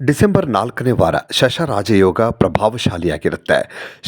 December ನಾಲ್ಕನೇ ವಾರ ಶಶ ರಾಜಯೋಗ ಪ್ರಭಾವಶಾಲಿಯಾಗಿರುತ್ತೆ.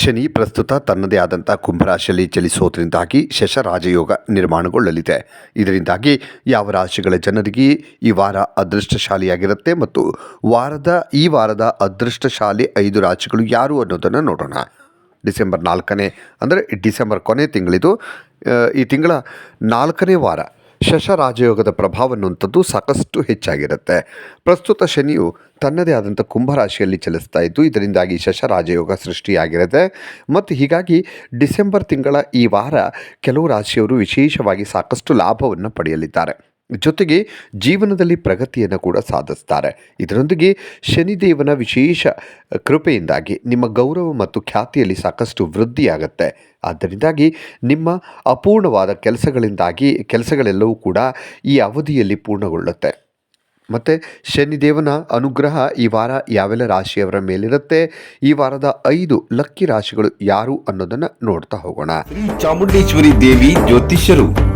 ಶನಿ ಪ್ರಸ್ತುತ ತನ್ನದೇ ಆದಂಥ ಕುಂಭರಾಶಿಯಲ್ಲಿ ಚಲಿಸೋದ್ರಿಂದಾಗಿ ಶಶ ರಾಜಯೋಗ ನಿರ್ಮಾಣಗೊಳ್ಳಲಿದೆ. ಇದರಿಂದಾಗಿ ಯಾವ ರಾಶಿಗಳ ಜನರಿಗೆ ಈ ವಾರ ಅದೃಷ್ಟಶಾಲಿಯಾಗಿರುತ್ತೆ ಮತ್ತು ವಾರದ, ಈ ವಾರದ ಅದೃಷ್ಟಶಾಲಿ ಐದು ರಾಶಿಗಳು ಯಾರು ಅನ್ನೋದನ್ನು ನೋಡೋಣ. ಡಿಸೆಂಬರ್ ನಾಲ್ಕನೇ ಅಂದರೆ ಡಿಸೆಂಬರ್ ಕೊನೆ ತಿಂಗಳಿದು ಈ ತಿಂಗಳ ನಾಲ್ಕನೇ ವಾರ ಶಶ ರಾಜಯೋಗದ ಪ್ರಭಾವ ಅನ್ನುವಂಥದ್ದು ಸಾಕಷ್ಟು ಹೆಚ್ಚಾಗಿರುತ್ತೆ. ಪ್ರಸ್ತುತ ಶನಿಯು ತನ್ನದೇ ಆದಂಥ ಕುಂಭರಾಶಿಯಲ್ಲಿ ಚಲಿಸ್ತಾ ಇದ್ದು, ಇದರಿಂದಾಗಿ ಶಶ ರಾಜಯೋಗ ಸೃಷ್ಟಿಯಾಗಿರುತ್ತೆ. ಮತ್ತು ಹೀಗಾಗಿ ಡಿಸೆಂಬರ್ ತಿಂಗಳ ಈ ವಾರ ಕೆಲವು ರಾಶಿಯವರು ವಿಶೇಷವಾಗಿ ಸಾಕಷ್ಟು ಲಾಭವನ್ನು ಪಡೆಯಲಿದ್ದಾರೆ. ಜೊತೆಗೆ ಜೀವನದಲ್ಲಿ ಪ್ರಗತಿಯನ್ನು ಕೂಡ ಸಾಧಿಸ್ತಾರೆ. ಇದರೊಂದಿಗೆ ಶನಿದೇವನ ವಿಶೇಷ ಕೃಪೆಯಿಂದಾಗಿ ನಿಮ್ಮ ಗೌರವ ಮತ್ತು ಖ್ಯಾತಿಯಲ್ಲಿ ಸಾಕಷ್ಟು ವೃದ್ಧಿಯಾಗುತ್ತೆ. ಆದ್ದರಿಂದಾಗಿ ನಿಮ್ಮ ಅಪೂರ್ಣವಾದ ಕೆಲಸಗಳಿಂದಾಗಿ ಕೆಲಸಗಳೆಲ್ಲವೂ ಕೂಡ ಈ ಅವಧಿಯಲ್ಲಿ ಪೂರ್ಣಗೊಳ್ಳುತ್ತೆ. ಮತ್ತು ಶನಿದೇವನ ಅನುಗ್ರಹ ಈ ವಾರ ಯಾವೆಲ್ಲ ರಾಶಿಯವರ ಮೇಲಿರುತ್ತೆ? ಈ ವಾರದ ಐದು ಲಕ್ಕಿ ರಾಶಿಗಳು ಯಾರು ಅನ್ನೋದನ್ನು ನೋಡ್ತಾ ಹೋಗೋಣ. ಚಾಮುಂಡೇಶ್ವರಿ ದೇವಿ ಜ್ಯೋತಿಷ್ಯರು.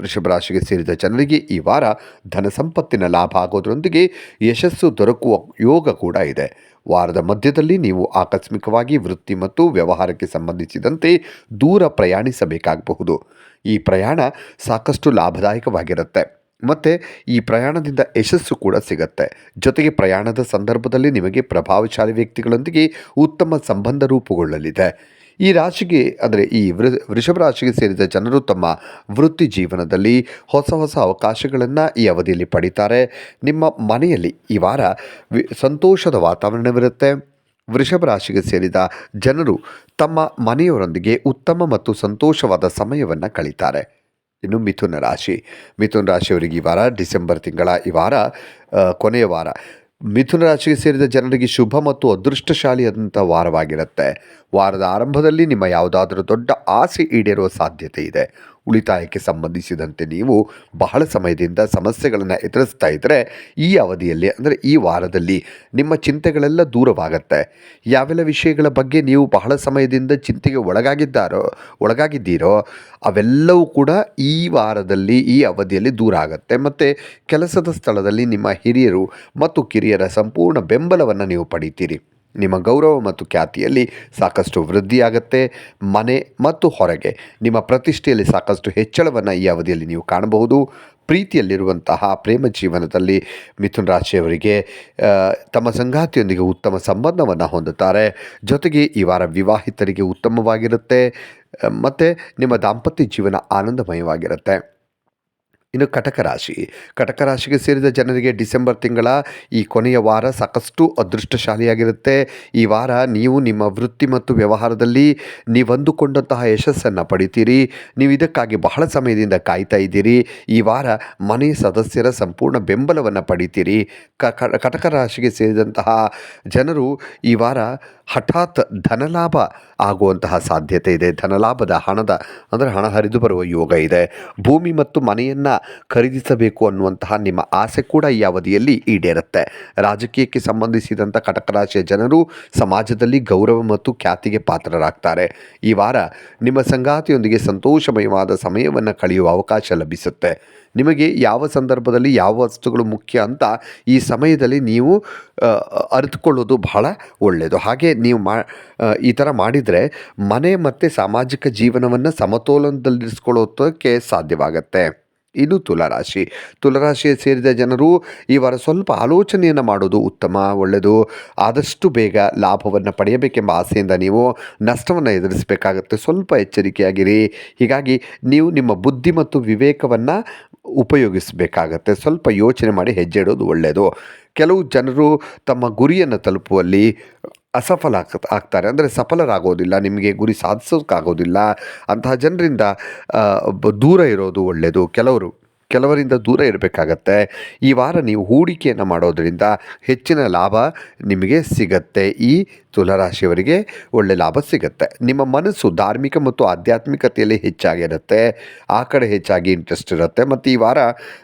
ವೃಷಭ ರಾಶಿಗೆ ಸೇರಿದ ಜನರಿಗೆ ಈ ವಾರ ಧನ ಸಂಪತ್ತಿನ ಲಾಭ ಆಗೋದರೊಂದಿಗೆ ಯಶಸ್ಸು ದೊರಕುವ ಯೋಗ ಕೂಡ ಇದೆ. ವಾರದ ಮಧ್ಯದಲ್ಲಿ ನೀವು ಆಕಸ್ಮಿಕವಾಗಿ ವೃತ್ತಿ ಮತ್ತು ವ್ಯವಹಾರಕ್ಕೆ ಸಂಬಂಧಿಸಿದಂತೆ ದೂರ ಪ್ರಯಾಣಿಸಬೇಕಾಗಬಹುದು. ಈ ಪ್ರಯಾಣ ಸಾಕಷ್ಟು ಲಾಭದಾಯಕವಾಗಿರುತ್ತೆ. ಮತ್ತು ಈ ಪ್ರಯಾಣದಿಂದ ಯಶಸ್ಸು ಕೂಡ ಸಿಗತ್ತೆ. ಜೊತೆಗೆ ಪ್ರಯಾಣದ ಸಂದರ್ಭದಲ್ಲಿ ನಿಮಗೆ ಪ್ರಭಾವಶಾಲಿ ವ್ಯಕ್ತಿಗಳೊಂದಿಗೆ ಉತ್ತಮ ಸಂಬಂಧ ರೂಪುಗೊಳ್ಳಲಿದೆ. ಈ ರಾಶಿಗೆ, ಅಂದರೆ ಈ ವೃ, ವೃಷಭ ರಾಶಿಗೆ ಸೇರಿದ ಜನರು ತಮ್ಮ ವೃತ್ತಿ ಜೀವನದಲ್ಲಿ ಹೊಸ ಹೊಸ ಅವಕಾಶಗಳನ್ನು ಈ ಅವಧಿಯಲ್ಲಿ ಪಡಿತಾರೆ. ನಿಮ್ಮ ಮನೆಯಲ್ಲಿ ಈ ವಾರ ಸಂತೋಷದ ವಾತಾವರಣವಿರುತ್ತೆ. ವೃಷಭ ರಾಶಿಗೆ ಸೇರಿದ ಜನರು ತಮ್ಮ ಮನೆಯವರೊಂದಿಗೆ ಉತ್ತಮ ಮತ್ತು ಸಂತೋಷವಾದ ಸಮಯವನ್ನು ಕಳೀತಾರೆ. ಇನ್ನು ಮಿಥುನ ರಾಶಿ, ಮಿಥುನ ರಾಶಿಯವರಿಗೆ ಈ ವಾರ ಡಿಸೆಂಬರ್ ತಿಂಗಳ ಈ ವಾರ ಕೊನೆಯ ವಾರ. ಮಿಥುನ ರಾಶಿಗೆ ಸೇರಿದ ಜನರಿಗೆ ಶುಭ ಮತ್ತು ಅದೃಷ್ಟಶಾಲಿಯಾದಂಥ ವಾರವಾಗಿರುತ್ತೆ. ವಾರದ ಆರಂಭದಲ್ಲಿ ನಿಮ್ಮ ಯಾವುದಾದರೂ ದೊಡ್ಡ ಆಸೆ ಈಡೇರುವ ಸಾಧ್ಯತೆ ಇದೆ. ಉಳಿತಾಯಕ್ಕೆ ಸಂಬಂಧಿಸಿದಂತೆ ನೀವು ಬಹಳ ಸಮಯದಿಂದ ಸಮಸ್ಯೆಗಳನ್ನು ಎದುರಿಸ್ತಾ ಇದ್ದರೆ ಈ ಅವಧಿಯಲ್ಲಿ, ಅಂದರೆ ಈ ವಾರದಲ್ಲಿ ನಿಮ್ಮ ಚಿಂತೆಗಳೆಲ್ಲ ದೂರವಾಗತ್ತೆ. ಯಾವೆಲ್ಲ ವಿಷಯಗಳ ಬಗ್ಗೆ ನೀವು ಬಹಳ ಸಮಯದಿಂದ ಚಿಂತೆಗೆ ಒಳಗಾಗಿದ್ದಾರೋ, ಒಳಗಾಗಿದ್ದೀರೋ, ಅವೆಲ್ಲವೂ ಕೂಡ ಈ ವಾರದಲ್ಲಿ, ಈ ಅವಧಿಯಲ್ಲಿ ದೂರ ಆಗುತ್ತೆ. ಮತ್ತು ಕೆಲಸದ ಸ್ಥಳದಲ್ಲಿ ನಿಮ್ಮ ಹಿರಿಯರು ಮತ್ತು ಕಿರಿಯರ ಸಂಪೂರ್ಣ ಬೆಂಬಲವನ್ನು ನೀವು ಪಡಿತೀರಿ. ನಿಮ್ಮ ಗೌರವ ಮತ್ತು ಖ್ಯಾತಿಯಲ್ಲಿ ಸಾಕಷ್ಟು ವೃದ್ಧಿಯಾಗತ್ತೆ. ಮನೆ ಮತ್ತು ಹೊರಗೆ ನಿಮ್ಮ ಪ್ರತಿಷ್ಠೆಯಲ್ಲಿ ಸಾಕಷ್ಟು ಹೆಚ್ಚಳವನ್ನು ಈ ಅವಧಿಯಲ್ಲಿ ನೀವು ಕಾಣಬಹುದು. ಪ್ರೀತಿಯಲ್ಲಿರುವಂತಹ ಪ್ರೇಮ ಜೀವನದಲ್ಲಿ ಮಿಥುನ್ ರಾಶಿಯವರಿಗೆ ತಮ್ಮ ಸಂಗಾತಿಯೊಂದಿಗೆ ಉತ್ತಮ ಸಂಬಂಧವನ್ನು ಹೊಂದುತ್ತಾರೆ. ಜೊತೆಗೆ ಈ ವಾರ ವಿವಾಹಿತರಿಗೆ ಉತ್ತಮವಾಗಿರುತ್ತೆ. ಮತ್ತು ನಿಮ್ಮ ದಾಂಪತ್ಯ ಜೀವನ ಆನಂದಮಯವಾಗಿರುತ್ತೆ. ಇನ್ನು ಕಟಕ ರಾಶಿ. ಕಟಕ ರಾಶಿಗೆ ಸೇರಿದ ಜನರಿಗೆ ಡಿಸೆಂಬರ್ ತಿಂಗಳ ಈ ಕೊನೆಯ ವಾರ ಸಾಕಷ್ಟು ಅದೃಷ್ಟಶಾಲಿಯಾಗಿರುತ್ತೆ. ಈ ವಾರ ನೀವು ನಿಮ್ಮ ವೃತ್ತಿ ಮತ್ತು ವ್ಯವಹಾರದಲ್ಲಿ ನೀವಂದುಕೊಂಡಂತಹ ಯಶಸ್ಸನ್ನು ಪಡಿತೀರಿ. ನೀವು ಇದಕ್ಕಾಗಿ ಬಹಳ ಸಮಯದಿಂದ ಕಾಯ್ತಾ ಇದ್ದೀರಿ. ಈ ವಾರ ಮನೆಯ ಸದಸ್ಯರ ಸಂಪೂರ್ಣ ಬೆಂಬಲವನ್ನು ಪಡಿತೀರಿ. ಕಟಕ ರಾಶಿಗೆ ಸೇರಿದಂತಹ ಜನರು ಈ ವಾರ ಹಠಾತ್ ಧನಲಾಭ ಆಗುವಂತಹ ಸಾಧ್ಯತೆ ಇದೆ. ಧನಲಾಭದ ಹಣದ, ಅಂದರೆ ಹಣ ಹರಿದು ಬರುವ ಯೋಗ ಇದೆ. ಭೂಮಿ ಮತ್ತು ಮನೆಯನ್ನು ಖರೀದಿಸಬೇಕು ಅನ್ನುವಂತಹ ನಿಮ್ಮ ಆಸೆ ಕೂಡ ಈ ಅವಧಿಯಲ್ಲಿ ಈಡೇರುತ್ತೆ. ರಾಜಕೀಯಕ್ಕೆ ಸಂಬಂಧಿಸಿದಂಥ ಕಟಕ ರಾಶಿಯ ಜನರು ಸಮಾಜದಲ್ಲಿ ಗೌರವ ಮತ್ತು ಖ್ಯಾತಿಗೆ ಪಾತ್ರರಾಗ್ತಾರೆ. ಈ ವಾರ ನಿಮ್ಮ ಸಂಗಾತಿಯೊಂದಿಗೆ ಸಂತೋಷಮಯವಾದ ಸಮಯವನ್ನು ಕಳೆಯುವ ಅವಕಾಶ ಲಭಿಸುತ್ತೆ. ನಿಮಗೆ ಯಾವ ಸಂದರ್ಭದಲ್ಲಿ ಯಾವ ವಸ್ತುಗಳು ಮುಖ್ಯ ಅಂತ ಈ ಸಮಯದಲ್ಲಿ ನೀವು ಅರಿತುಕೊಳ್ಳೋದು ಬಹಳ ಒಳ್ಳೆಯದು. ಹಾಗೆ ನೀವು ಮಾ ಈ ಥರ ಮಾಡಿದರೆ ಮನೆ ಮತ್ತು ಸಾಮಾಜಿಕ ಜೀವನವನ್ನು ಸಮತೋಲನದಲ್ಲಿರಿಸ್ಕೊಳ್ಳೋದಕ್ಕೆ ಸಾಧ್ಯವಾಗತ್ತೆ. ಇನ್ನು ತುಲಾರಾಶಿ. ತುಲಾರಾಶಿಯ ಸೇರಿದ ಜನರು ಈ ವಾರ ಸ್ವಲ್ಪ ಆಲೋಚನೆಯನ್ನು ಮಾಡೋದು ಉತ್ತಮ ಒಳ್ಳೆಯದು ಆದಷ್ಟು ಬೇಗ ಲಾಭವನ್ನು ಪಡೆಯಬೇಕೆಂಬ ಆಸೆಯಿಂದ ನೀವು ನಷ್ಟವನ್ನು ಎದುರಿಸಬೇಕಾಗುತ್ತೆ. ಸ್ವಲ್ಪ ಎಚ್ಚರಿಕೆಯಾಗಿರಿ. ಹೀಗಾಗಿ ನೀವು ನಿಮ್ಮ ಬುದ್ಧಿ ಮತ್ತು ವಿವೇಕವನ್ನು ಉಪಯೋಗಿಸಬೇಕಾಗತ್ತೆ. ಸ್ವಲ್ಪ ಯೋಚನೆ ಮಾಡಿ ಹೆಜ್ಜೆ ಇಡೋದು ಒಳ್ಳೆಯದು ಕೆಲವು ಜನರು ತಮ್ಮ ಗುರಿಯನ್ನು ತಲುಪುವಲ್ಲಿ ಅಸಫಲ ಆಗ್ ಆಗ್ತಾರೆ ಅಂದರೆ ಸಫಲರಾಗೋದಿಲ್ಲ ನಿಮಗೆ ಗುರಿ ಸಾಧಿಸೋಕ್ಕಾಗೋದಿಲ್ಲ ಅಂತಹ ಜನರಿಂದ ದೂರ ಇರೋದು ಒಳ್ಳೆಯದು ಕೆಲವರು ಕೆಲವರಿಂದ ದೂರ ಇರಬೇಕಾಗತ್ತೆ. ಈ ವಾರ ನೀವು ಹೂಡಿಕೆಯನ್ನು ಮಾಡೋದರಿಂದ ಹೆಚ್ಚಿನ ಲಾಭ ನಿಮಗೆ ಸಿಗತ್ತೆ. ಈ ತುಲಾರಾಶಿಯವರಿಗೆ ಒಳ್ಳೆ ಲಾಭ ಸಿಗುತ್ತೆ. ನಿಮ್ಮ ಮನಸ್ಸು ಧಾರ್ಮಿಕ ಮತ್ತು ಆಧ್ಯಾತ್ಮಿಕತೆಯಲ್ಲಿ ಹೆಚ್ಚಾಗಿರುತ್ತೆ. ಆ ಕಡೆ ಹೆಚ್ಚಾಗಿ ಇಂಟ್ರೆಸ್ಟ್ ಇರುತ್ತೆ. ಮತ್ತು ಈ ವಾರ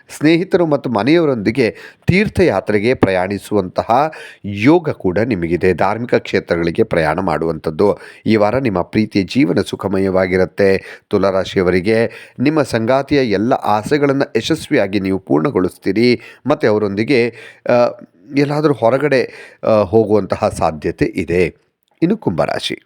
ಸ್ನೇಹಿತರು ಮತ್ತು ಮನೆಯವರೊಂದಿಗೆ ತೀರ್ಥಯಾತ್ರೆಗೆ ಪ್ರಯಾಣಿಸುವಂತಹ ಯೋಗ ಕೂಡ ನಿಮಗಿದೆ. ಧಾರ್ಮಿಕ ಕ್ಷೇತ್ರಗಳಿಗೆ ಪ್ರಯಾಣ ಮಾಡುವಂಥದ್ದು. ಈ ವಾರ ನಿಮ್ಮ ಪ್ರೀತಿಯ ಜೀವನ ಸುಖಮಯವಾಗಿರುತ್ತೆ. ತುಲಾರಾಶಿಯವರಿಗೆ ನಿಮ್ಮ ಸಂಗಾತಿಯ ಎಲ್ಲ ಆಸೆಗಳನ್ನು ಯಶಸ್ವಿಯಾಗಿ ನೀವು ಪೂರ್ಣಗೊಳಿಸ್ತೀರಿ ಮತ್ತು ಅವರೊಂದಿಗೆ ಎಲ್ಲಾದರೂ ಹೊರಗಡೆ ಹೋಗುವಂತಹ ಸಾಧ್ಯತೆ ಇದೆ. ಇನ್ನು ಕುಂಭರಾಶಿ.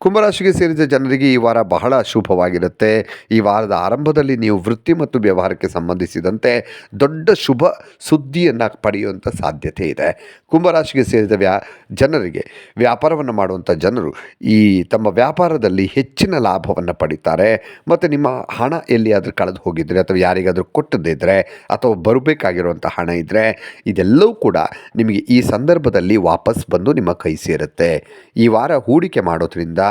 ಕುಂಭರಾಶಿಗೆ ಸೇರಿದ ಜನರಿಗೆ ಈ ವಾರ ಬಹಳ ಶುಭವಾಗಿರುತ್ತೆ. ಈ ವಾರದ ಆರಂಭದಲ್ಲಿ ನೀವು ವೃತ್ತಿ ಮತ್ತು ವ್ಯವಹಾರಕ್ಕೆ ಸಂಬಂಧಿಸಿದಂತೆ ದೊಡ್ಡ ಶುಭ ಸುದ್ದಿಯನ್ನು ಪಡೆಯುವಂಥ ಸಾಧ್ಯತೆ ಇದೆ. ಕುಂಭರಾಶಿಗೆ ಸೇರಿದ ವ್ಯಾ, ಜನರಿಗೆ ವ್ಯಾಪಾರವನ್ನು ಮಾಡುವಂಥ ಜನರು ಈ ತಮ್ಮ ವ್ಯಾಪಾರದಲ್ಲಿ ಹೆಚ್ಚಿನ ಲಾಭವನ್ನು ಪಡಿತಾರೆ. ಮತ್ತು ನಿಮ್ಮ ಹಣ ಎಲ್ಲಿಯಾದರೂ ಕಳೆದು ಹೋಗಿದ್ದರೆ ಅಥವಾ ಯಾರಿಗಾದರೂ ಕೊಟ್ಟದಿದ್ದರೆ ಅಥವಾ ಬರಬೇಕಾಗಿರುವಂಥ ಹಣ ಇದ್ದರೆ ಇದೆಲ್ಲವೂ ಕೂಡ ನಿಮಗೆ ಈ ಸಂದರ್ಭದಲ್ಲಿ ವಾಪಸ್ ಬಂದು ನಿಮ್ಮ ಕೈ ಸೇರುತ್ತೆ. ಈ ವಾರ ಹೂಡಿಕೆ ಮಾಡೋದ್ರಿಂದ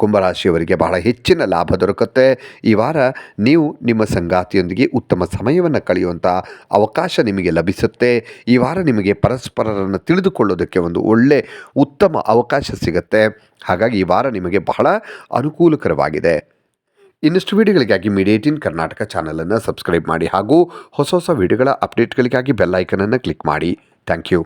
ಕುಂಭರಾಶಿಯವರಿಗೆ ಬಹಳ ಹೆಚ್ಚಿನ ಲಾಭ ದೊರಕುತ್ತೆ. ಈ ವಾರ ನೀವು ನಿಮ್ಮ ಸಂಗಾತಿಯೊಂದಿಗೆ ಉತ್ತಮ ಸಮಯವನ್ನು ಕಳೆಯುವಂಥ ಅವಕಾಶ ನಿಮಗೆ ಲಭಿಸುತ್ತೆ. ಈ ವಾರ ನಿಮಗೆ ಪರಸ್ಪರರನ್ನು ತಿಳಿದುಕೊಳ್ಳೋದಕ್ಕೆ ಒಂದು ಒಳ್ಳೆ ಉತ್ತಮ ಅವಕಾಶ ಸಿಗುತ್ತೆ. ಹಾಗಾಗಿ ಈ ವಾರ ನಿಮಗೆ ಬಹಳ ಅನುಕೂಲಕರವಾಗಿದೆ. ಇನ್ನಷ್ಟು ವಿಡಿಯೋಗಳಿಗಾಗಿ ಮೀಡಿಯೇಟ್ ಇನ್ ಕರ್ನಾಟಕ ಚಾನಲನ್ನು ಸಬ್ಸ್ಕ್ರೈಬ್ ಮಾಡಿ ಹಾಗೂ ಹೊಸ ಹೊಸ ವೀಡಿಯೋಗಳ ಅಪ್ಡೇಟ್ಗಳಿಗಾಗಿ ಬೆಲ್ ಐಕನನ್ನು ಕ್ಲಿಕ್ ಮಾಡಿ. Thank you